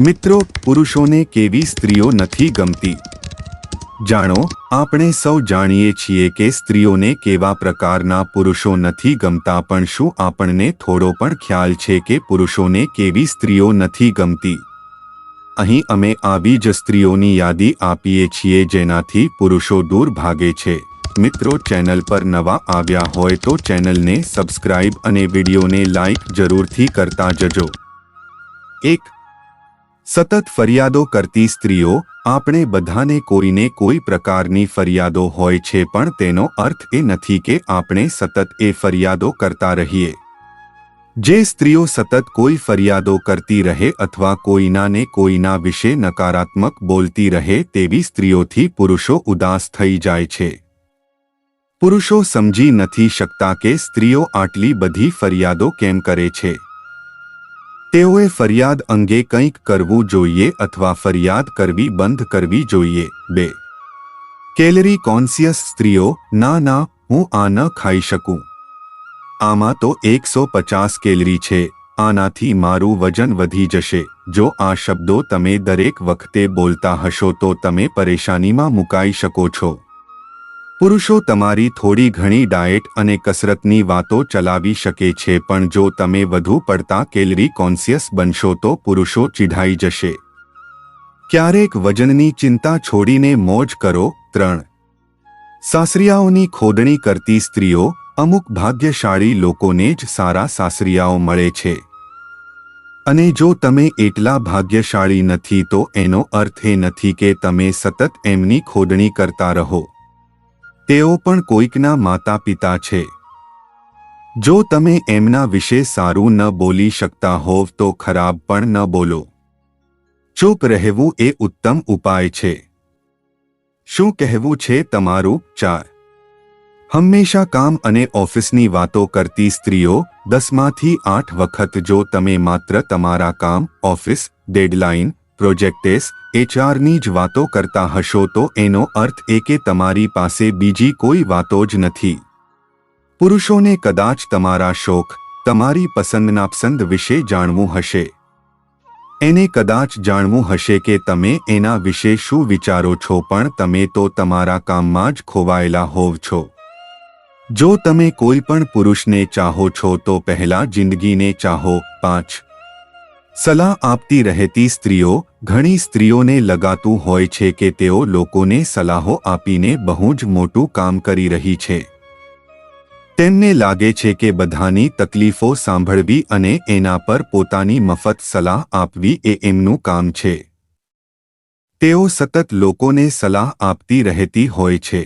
મિત્રો, પુરુષોને કેવી સ્ત્રીઓ નથી ગમતી? જાણો, આપણે સૌ જાણીએ છીએ કે સ્ત્રીઓને કેવા પ્રકારના પુરુષો નથી ગમતા, પણ શું આપણને થોડો પણ ખ્યાલ છે કે પુરુષોને કેવી સ્ત્રીઓ નથી ગમતી? અહીં અમે આવી જ સ્ત્રીઓની યાદી આપીએ છીએ જેનાથી પુરુષો દૂર ભાગે છે. મિત્રો, ચેનલ પર નવા આવ્યા હોય તો ચેનલને સબસ્ક્રાઇબ અને વિડીયોને લાઇક જરૂરથી કરતા જજો. એક સતત ફરિયાદો કરતી સ્ત્રીઓ, આપણે બધાને કોઈને કોઈ પ્રકારની ફરિયાદો હોય છે પણ તેનો અર્થ એ નથી કે આપણે સતત એ ફરિયાદો કરતા રહીએ. જે સ્ત્રીઓ સતત કોઈ ફરિયાદો કરતી રહે અથવા કોઈનાને કોઈના વિશે નકારાત્મક બોલતી રહે તેવી સ્ત્રીઓથી પુરુષો ઉદાસ થઈ જાય છે. પુરુષો સમજી નથી શકતા કે સ્ત્રીઓ આટલી બધી ફરિયાદો કેમ કરે છે. તેઓએ ફરિયાદ અંગે કંઈક કરવું જોઈએ અથવા ફરિયાદ કરવી બંધ કરવી જોઈએ. બે. કેલરી કોન્સિયસ સ્ત્રીઓ, ના ના, હું આ ન ખાઈ શકું. આમાં તો એકસો પચાસ કેલરી છે, આનાથી મારું વજન વધી જશે. જો આ શબ્દો તમે દરેક વખતે બોલતા હશો તો તમે પરેશાનીમાં મુકાઈ શકો છો. પુરુષો તમારી થોડી ઘણી ડાયટ અને કસરતની વાતો ચલાવી શકે છે, પણ જો તમે વધુ પડતા કેલરી કોન્સિયસ બનશો તો પુરુષો ચીઢાઈ જશે. ક્યારેક વજનની ચિંતા છોડીને મોજ કરો, ત્રણ. સાસરિયાઓની ખોદણી કરતી સ્ત્રીઓ અમુક ભાગ્યશાળી લોકોને જ સારા સાસરિયાઓ મળે છે. અને જો તમે એટલા ભાગ્યશાળી નથી તો એનો અર્થ એ નથી કે તમે સતત એમની ખોદણી કરતા રહો. તેઓ પણ કોઈકના માતા પિતા છે. જો તમે એમના વિશે સારું ન બોલી શકતા હોવ તો ખરાબ પણ ન બોલો. ચૂપ રહેવું એ ઉત્તમ ઉપાય છે. શું કહેવું છે તમારું? ચાર. હંમેશા કામ અને ઓફિસની વાતો કરતી સ્ત્રીઓ દસમાંથી આઠ વખત જો તમે માત્ર તમારા કામ, ઓફિસ, ડેડલાઇન પ્રોજેક્ટેસ એચઆરની જ વાતો કરતા હશો તો એનો અર્થ એ કે તમારી પાસે બીજી કોઈ વાતો જ નથી. પુરુષોને કદાચ તમારા શોખ, તમારી પસંદ વિશે જાણવું હશે. એને કદાચ જાણવું હશે કે તમે એના વિશે શું વિચારો છો પણ તમે તો તમારા કામમાં જ ખોવાયેલા હોવ છો. જો તમે કોઈ પણ પુરુષને ચાહો છો તો પહેલા જિંદગીને ચાહો. પાંચ સલાહ આપતી રહેતી સ્ત્રીઓ ઘણી સ્ત્રીઓને લગાતું હોય છે કે તેઓ લોકોને સલાહો આપીને બહુ જ મોટું કામ કરી રહી છે. તેમને લાગે છે કે બધાની તકલીફો સાંભળવી અને એના પર પોતાની મફત સલાહ આપવી એ એમનું કામ છે. તેઓ સતત લોકોને સલાહ આપતી રહેતી હોય છે.